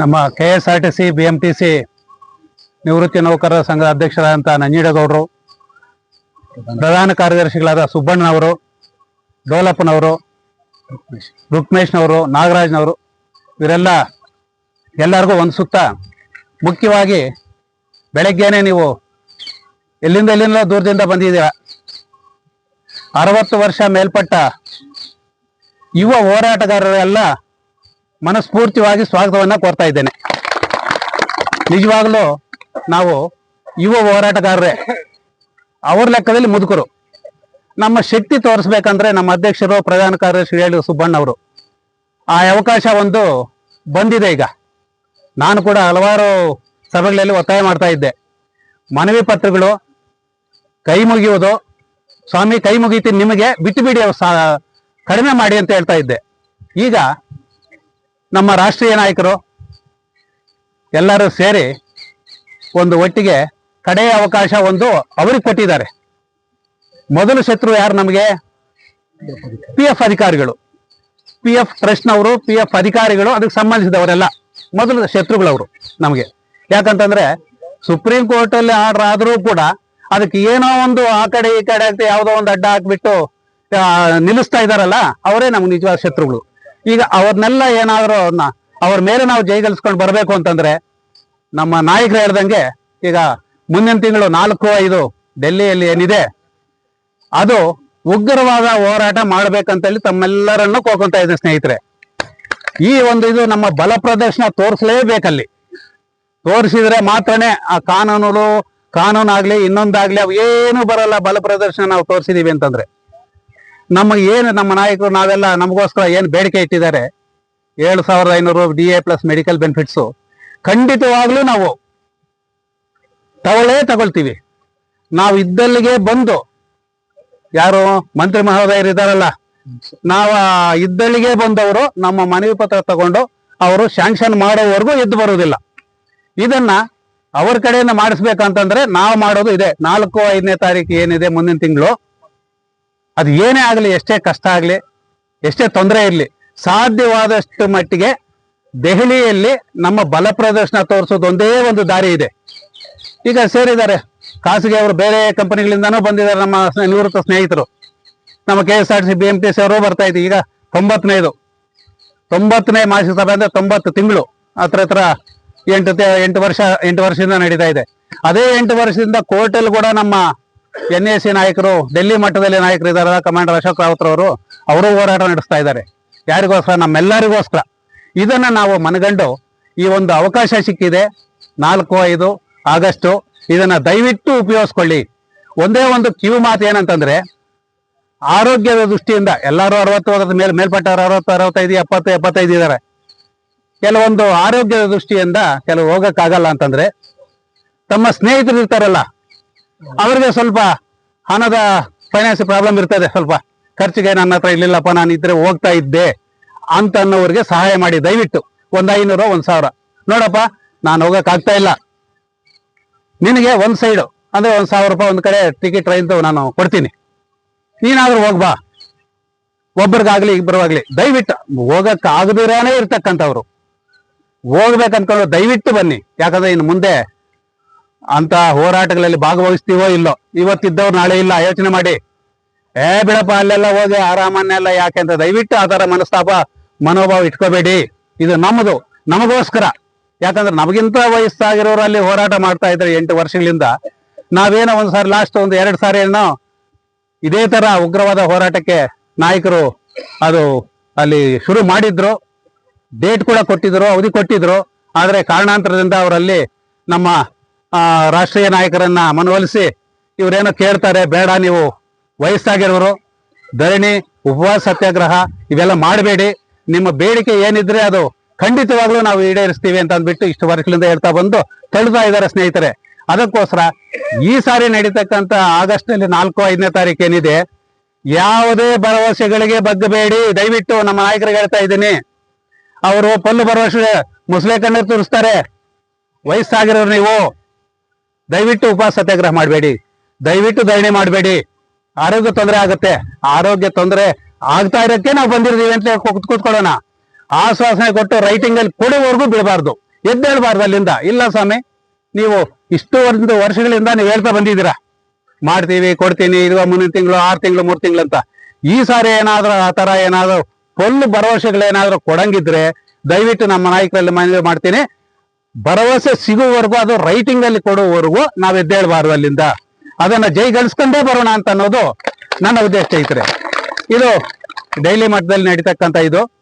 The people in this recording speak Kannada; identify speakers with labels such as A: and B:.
A: ನಮ್ಮ K S R T C B M T C ನಿವೃತ್ತಿ ನೌಕರರ ಸಂಘದ ಅಧ್ಯಕ್ಷರಾದಂಥ ನಂಜೀಡಗೌಡರು, ಪ್ರಧಾನ ಕಾರ್ಯದರ್ಶಿಗಳಾದ ಸುಬ್ಬಣ್ಣನವರು, ಡೋಲಪ್ಪನವರು, ರುಕ್ಮೇಶ್ನವರು, ನಾಗರಾಜ್ನವರು, ಇವರೆಲ್ಲ ಎಲ್ಲರಿಗೂ ಒಂದು ಸುತ್ತ. ಮುಖ್ಯವಾಗಿ ಬೆಳಗ್ಗೆನೆ ನೀವು ಎಲ್ಲಿಂದ ಎಲ್ಲಿಂದ ದೂರದಿಂದ ಬಂದಿದ್ದೀರ? ಅರವತ್ತು ವರ್ಷ ಮೇಲ್ಪಟ್ಟ ಯುವ ಹೋರಾಟಗಾರರೆಲ್ಲ ಮನಸ್ಫೂರ್ತಿಯಾಗಿ ಸ್ವಾಗತವನ್ನ ಕೋರ್ತಾ ಇದ್ದೇನೆ. ನಿಜವಾಗ್ಲೂ ನಾವು ಯುವ ಹೋರಾಟಗಾರರೇ, ಅವ್ರ ಲೆಕ್ಕದಲ್ಲಿ ಮುದುಕರು. ನಮ್ಮ ಶಕ್ತಿ ತೋರಿಸ್ಬೇಕಂದ್ರೆ ನಮ್ಮ ಅಧ್ಯಕ್ಷರು, ಪ್ರಧಾನ ಕಾರ್ಯದರ್ಶಿ ಹೇಳಿ ಸುಬ್ಬಣ್ಣ ಅವರು. ಆ ಅವಕಾಶ ಒಂದು ಬಂದಿದೆ ಈಗ. ನಾನು ಕೂಡ ಹಲವಾರು ಸಭೆಗಳಲ್ಲಿ ಒತ್ತಾಯ ಮಾಡ್ತಾ ಇದ್ದೆ. ಮನವಿ ಪತ್ರಗಳು ಕೈ ಮುಗಿಯುವುದು, ಸ್ವಾಮಿ ಕೈ ಮುಗಿತೀನಿ, ನಿಮಗೆ ಬಿಟ್ಟು ಬಿಡಿ ಕಡಿಮೆ ಮಾಡಿ ಅಂತ ಹೇಳ್ತಾ ಇದ್ದೆ. ಈಗ ನಮ್ಮ ರಾಷ್ಟ್ರೀಯ ನಾಯಕರು ಎಲ್ಲರೂ ಸೇರಿ ಒಂದು ಒಟ್ಟಿಗೆ ಕಡೆಯ ಅವಕಾಶ ಒಂದು ಅವ್ರಿಗೆ ಕೊಟ್ಟಿದ್ದಾರೆ. ಮೊದಲು ಶತ್ರು ಯಾರು ನಮಗೆ? ಪಿ ಎಫ್ ಅಧಿಕಾರಿಗಳು. ಪಿ ಎಫ್ ಟ್ರಸ್ಟ್ನವರು ಪಿ ಎಫ್ ಅಧಿಕಾರಿಗಳು, ಅದಕ್ಕೆ ಸಂಬಂಧಿಸಿದವರೆಲ್ಲ ಮೊದಲು ಶತ್ರುಗಳವರು ನಮಗೆ. ಯಾಕಂತಂದ್ರೆ ಸುಪ್ರೀಂ ಕೋರ್ಟ್ ಅಲ್ಲಿ ಆರ್ಡರ್ ಆದರೂ ಕೂಡ ಅದಕ್ಕೆ ಏನೋ ಒಂದು ಆ ಕಡೆ ಈ ಕಡೆ ಅಂತ ಯಾವುದೋ ಒಂದು ಅಡ್ಡ ಹಾಕ್ಬಿಟ್ಟು ನಿಲ್ಲಿಸ್ತಾ ಇದಾರಲ್ಲ, ಅವರೇ ನಮ್ಗೆ ನಿಜವಾದ ಶತ್ರುಗಳು. ಈಗ ಅವ್ರನ್ನೆಲ್ಲ ಏನಾದ್ರು ಅವ್ರ ಮೇಲೆ ನಾವು ಜೈಗಲ್ಸ್ಕೊಂಡು ಬರಬೇಕು ಅಂತಂದ್ರೆ ನಮ್ಮ ನಾಯಕರು ಹೇಳ್ದಂಗೆ ಈಗ ಮುಂದಿನ ತಿಂಗಳು ನಾಲ್ಕು ಐದು ಡೆಲ್ಲಿಯಲ್ಲಿ ಏನಿದೆ, ಅದು ಉಗ್ರವಾದ ಹೋರಾಟ ಮಾಡ್ಬೇಕಂತೇಳಿ ತಮ್ಮೆಲ್ಲರನ್ನು ಕೋಕೊಂತ ಇದ್ದ ಸ್ನೇಹಿತರೆ. ಈ ಒಂದು ಇದು ನಮ್ಮ ಬಲ ಪ್ರದರ್ಶನ ತೋರಿಸಲೇಬೇಕಲ್ಲಿ. ತೋರಿಸಿದ್ರೆ ಮಾತ್ರನೇ ಆ ಕಾನೂನುಗಳು ಕಾನೂನಾಗ್ಲಿ ಇನ್ನೊಂದಾಗ್ಲಿ ಅವು ಏನು ಬರಲ್ಲ ಬಲ ಪ್ರದರ್ಶನ ನಾವು ತೋರಿಸಿದೀವಿ ಅಂತಂದ್ರೆ. ನಮಗೆ ಏನು ನಮ್ಮ ನಾಯಕರು ನಾವೆಲ್ಲ ನಮಗೋಸ್ಕರ ಏನು ಬೇಡಿಕೆ ಇಟ್ಟಿದ್ದಾರೆ? ಏಳು ಸಾವಿರದ ಐನೂರು D A plus medical benefits. ಖಂಡಿತವಾಗ್ಲೂ ನಾವು ತಗೊಳ್ಳೇ ತಗೊಳ್ತೀವಿ. ನಾವು ಇದ್ದಲ್ಲಿಗೆ ಬಂದು, ಯಾರು ಮಂತ್ರಿ ಮಹೋದಯರು ಇದ್ದಾರಲ್ಲ, ನಾವು ಇದ್ದಲ್ಲಿಗೆ ಬಂದವರು ನಮ್ಮ ಮನವಿ ಪತ್ರ ತಗೊಂಡು ಅವರು ಶಾಂಕ್ಷನ್ ಮಾಡೋವರೆಗೂ ಎದ್ದು ಬರುವುದಿಲ್ಲ. ಇದನ್ನ ಅವ್ರ ಕಡೆಯಿಂದ ಮಾಡಿಸ್ಬೇಕಂತಂದ್ರೆ ನಾವು ಮಾಡೋದು ಇದೆ. ನಾಲ್ಕು ಐದನೇ ತಾರೀಕು ಏನಿದೆ ಮುಂದಿನ ತಿಂಗಳು. ಅದು ಏನೇ ಆಗಲಿ, ಎಷ್ಟೇ ಕಷ್ಟ ಆಗಲಿ, ಎಷ್ಟೇ ತೊಂದರೆ ಇರಲಿ, ಸಾಧ್ಯವಾದಷ್ಟು ಮಟ್ಟಿಗೆ ದೆಹಲಿಯಲ್ಲಿ ನಮ್ಮ ಬಲ ಪ್ರದರ್ಶನ ತೋರಿಸೋದು ಒಂದೇ ದಾರಿ ಇದೆ. ಈಗ ಸೇರಿದ್ದಾರೆ. ಖಾಸಗಿ ಅವರು ಬೇರೆ ಕಂಪನಿಗಳಿಂದನೂ ಬಂದಿದ್ದಾರೆ ನಮ್ಮ ನಿವೃತ್ತ ಸ್ನೇಹಿತರು. ನಮ್ಮ K S R C B M T C ಅವರು ಬರ್ತಾ ಇದ್ದೀವಿ ಈಗ ತೊಂಬತ್ತನೇದು. ತೊಂಬತ್ತನೇ ಮಾಸಿಕ ಸಭೆ ಅಂದರೆ ತೊಂಬತ್ತು ತಿಂಗಳು. ಹತ್ರ ಹತ್ರ ಎಂಟು ಎಂಟು ವರ್ಷ, ಎಂಟು ವರ್ಷದಿಂದ ನಡೀತಾ ಇದೆ. ಅದೇ ಎಂಟು ವರ್ಷದಿಂದ ಕೋರ್ಟಲ್ಲಿ ಕೂಡ ನಮ್ಮ ಎನ್ ಎ ಸಿ ನಾಯಕರು ಡೆಲ್ಲಿ ಮಟ್ಟದಲ್ಲಿ ನಾಯಕರು ಇದ್ದಾರೆ ಕಮಾಂಡರ್ ಅಶೋಕ್ ರಾವತ್ ಅವರು ಅವರು ಹೋರಾಟ ನಡೆಸ್ತಾ ಇದ್ದಾರೆ. ಯಾರಿಗೋಸ್ಕರ? ನಮ್ಮೆಲ್ಲರಿಗೋಸ್ಕರ. ಇದನ್ನ ನಾವು ಮನಗಂಡು ಈ ಒಂದು ಅವಕಾಶ ಸಿಕ್ಕಿದೆ. ನಾಲ್ಕು, ಐದು ಆಗಸ್ಟು ಇದನ್ನ ದಯವಿಟ್ಟು ಉಪಯೋಗಿಸ್ಕೊಳ್ಳಿ. ಒಂದೇ ಒಂದು ಕಿವಿ ಮಾತು ಏನಂತಂದ್ರೆ, ಆರೋಗ್ಯದ ದೃಷ್ಟಿಯಿಂದ ಎಲ್ಲರೂ ಅರವತ್ತು ವರ್ಷದ ಮೇಲೆ ಮೇಲ್ಪಟ್ಟವರು ಅರವತ್ತು, ಅರವತ್ತೈದು, ಎಪ್ಪತ್ತು, ಎಪ್ಪತ್ತೈದು ಇದ್ದಾರೆ ಕೆಲವೊಂದು ಆರೋಗ್ಯದ ದೃಷ್ಟಿಯಿಂದ ಕೆಲವು ಹೋಗಕ್ಕಾಗಲ್ಲ ಅಂತಂದ್ರೆ, ತಮ್ಮ ಸ್ನೇಹಿತರು ಇರ್ತಾರಲ್ಲ ಅವರಿಗೆ ಸ್ವಲ್ಪ ಹಣದ ಫೈನಾನ್ಸ್ ಪ್ರಾಬ್ಲಮ್ ಇರ್ತದೆ. ಸ್ವಲ್ಪ ಖರ್ಚಿಗೆ ನನ್ನ ಹತ್ರ ಇರ್ಲಿಲ್ಲಪ್ಪ, ನಾನು ಇದ್ರೆ ಹೋಗ್ತಾ ಇದ್ದೆ ಅಂತ ಅನ್ನೋರಿಗೆ ಸಹಾಯ ಮಾಡಿ. ದಯವಿಟ್ಟು ಒಂದ್ ಐನೂರು, ಒಂದ್ ಸಾವಿರ. ನೋಡಪ್ಪ, ನಾನು ಹೋಗಕ್ ಆಗ್ತಾ ಇಲ್ಲ. ನಿನಗೆ ಒಂದ್ ಸೈಡು ಅಂದ್ರೆ ಒಂದ್ ಸಾವಿರ ರೂಪಾಯಿ ಒಂದ್ ಕಡೆ ಟಿಕೆಟ್ ಟ್ರೈನ್ ನಾನು ಕೊಡ್ತೀನಿ. ನೀನಾದ್ರೂ ಹೋಗ್ಬಾ ಒಬ್ಬರಿಗಾಗ್ಲಿ ಇಬ್ಬರಿಗಾಗ್ಲಿ ದಯವಿಟ್ಟು ಹೋಗಕ್ ಆಗದಿರಾನೇ ಇರ್ತಕ್ಕಂಥವ್ರು. ಹೋಗ್ಬೇಕಂದ್ಕೊಂಡು ದಯವಿಟ್ಟು ಬನ್ನಿ. ಯಾಕಂದ್ರೆ ಇನ್ನು ಮುಂದೆ ಅಂತ ಹೋರಾಟಗಳಲ್ಲಿ ಭಾಗವಹಿಸ್ತೀವೋ ಇಲ್ಲೋ? ಇವತ್ತಿದ್ದವ್ರು ನಾಳೆ ಇಲ್ಲ, ಯೋಚನೆ ಮಾಡಿ. ಏ ಬಿಡಪ್ಪ, ಅಲ್ಲೆಲ್ಲ ಹೋಗಿ ಆರಾಮನ್ನೆಲ್ಲ ಯಾಕೆ ಅಂತ ದಯವಿಟ್ಟು ಆ ಮನಸ್ತಾಪ, ಮನೋಭಾವ ಇಟ್ಕೋಬೇಡಿ. ಇದು ನಮ್ಮದು, ನಮಗೋಸ್ಕರ. ಯಾಕಂದ್ರೆ ನಮಗಿಂತ ವಯಸ್ಸಾಗಿರೋರು ಅಲ್ಲಿ ಹೋರಾಟ ಮಾಡ್ತಾ ಇದ್ರೆ ಎಂಟು ವರ್ಷಗಳಿಂದ, ನಾವೇನೋ ಒಂದ್ಸಾರಿ ಲಾಸ್ಟ್ ಒಂದು ಎರಡು ಸಾರಿ ಏನೋ ಇದೇ ತರ ಉಗ್ರವಾದ ಹೋರಾಟಕ್ಕೆ ನಾಯಕರು ಅದು ಅಲ್ಲಿ ಶುರು ಮಾಡಿದ್ರು. ಡೇಟ್ ಕೂಡ ಕೊಟ್ಟಿದ್ರು, ಅವಧಿ ಕೊಟ್ಟಿದ್ರು. ಆದರೆ ಕಾರಣಾಂತರದಿಂದ ಅವರಲ್ಲಿ ನಮ್ಮ ರಾಷ್ಟ್ರೀಯ ನಾಯಕರನ್ನ ಮನವೊಲಿಸಿ ಇವರೇನೋ ಕೇಳ್ತಾರೆ, ಬೇಡ ನೀವು ವಯಸ್ಸಾಗಿರೋರು, ಧರಣಿ, ಉಪವಾಸ, ಸತ್ಯಾಗ್ರಹ, ಇವೆಲ್ಲ ಮಾಡಬೇಡಿ. ನಿಮ್ಮ ಬೇಡಿಕೆ ಏನಿದ್ರೆ ಅದು ಖಂಡಿತವಾಗ್ಲೂ ನಾವು ಈಡೇರಿಸ್ತೀವಿ ಅಂತ ಅಂದ್ಬಿಟ್ಟು ಇಷ್ಟು ವರ್ಷಗಳಿಂದ ಹೇಳ್ತಾ ಬಂದು ತಳ್ತಾ ಇದ್ದಾರೆ ಸ್ನೇಹಿತರೆ. ಅದಕ್ಕೋಸ್ಕರ ಈ ಸಾರಿ ನಡೀತಕ್ಕಂತ ಆಗಸ್ಟ್ನಲ್ಲಿ ನಾಲ್ಕು, ಐದನೇ ತಾರೀಕು ಏನಿದೆ, ಯಾವುದೇ ಭರವಸೆಗಳಿಗೆ ಬಗ್ಗಬೇಡಿ. ದಯವಿಟ್ಟು ನಮ್ಮ ನಾಯಕರಿಗೆ ಹೇಳ್ತಾ ಇದ್ದೀನಿ. ಅವರು ಪಲ್ಲು ಭರವಸೆ ಮುಸ್ಲೆ ಕಣ್ಣು ತೋರಿಸ್ತಾರೆ. ವಯಸ್ಸಾಗಿರೋರು ನೀವು. ದಯವಿಟ್ಟು ಉಪವಾಸ ಸತ್ಯಾಗ್ರಹ ಮಾಡಬೇಡಿ. ದಯವಿಟ್ಟು ಧರಣಿ ಮಾಡಬೇಡಿ. ಆರೋಗ್ಯ ತೊಂದರೆ ಆಗುತ್ತೆ. ಆರೋಗ್ಯ ತೊಂದರೆ ಆಗ್ತಾ ಇರೋಕ್ಕೆ ನಾವು ಬಂದಿರ್ತೀವಿ ಅಂತ ಕೂತ್ ಕೂತ್ಕೊಳ್ಳೋಣ. ಆಶ್ವಾಸನೆ ಕೊಟ್ಟು ರೈಟಿಂಗ್ ಅಲ್ಲಿ ಕೊಡುವವರೆಗೂ ಬಿಡಬಾರ್ದು ಎದ್ದೇಳಬಾರ್ದು ಅಲ್ಲಿಂದ. ಇಲ್ಲ ಸ್ವಾಮಿ, ನೀವು ಇಷ್ಟು ಒಂದು ವರ್ಷಗಳಿಂದ ನೀವು ಹೇಳ್ತಾ ಬಂದಿದ್ದೀರಾ. ಮಾಡ್ತೀವಿ, ಕೊಡ್ತೀನಿ ಇದು ಮುಂದಿನ ತಿಂಗಳು, ಆರು ತಿಂಗಳು, ಮೂರು ತಿಂಗಳು ಅಂತ. ಈ ಸಾರಿ ಏನಾದ್ರೂ, ಆ ತರ ಏನಾದ್ರು ಫುಲ್ ಭರವಸೆಗಳೇನಾದ್ರೂ ಕೊಡಂಗಿದ್ರೆ ದಯವಿಟ್ಟು ನಮ್ಮ ನಾಯಕರಲ್ಲಿ ಮನವಿ ಮಾಡ್ತೀನಿ. ಭರವಸೆ ಸಿಗುವವರೆಗೂ ಅದು ರೈಟಿಂಗ್ ಅಲ್ಲಿ ಕೊಡುವವರೆಗೂ ನಾವ್ ಎದ್ದೇಳ್ಬಾರ್ದು ಅಲ್ಲಿಂದ. ಅದನ್ನ ಜೈಗಳಿಸ್ಕೊಂಡೇ ಬರೋಣ ಅಂತ ಅನ್ನೋದು ನನ್ನ ಉದ್ದೇಶ ಸ್ನೇಹಿತರೆ ಇದು ಡೈಲಿ ಮಟ್ಟದಲ್ಲಿ ನಡೀತಕ್ಕಂಥ ಇದು.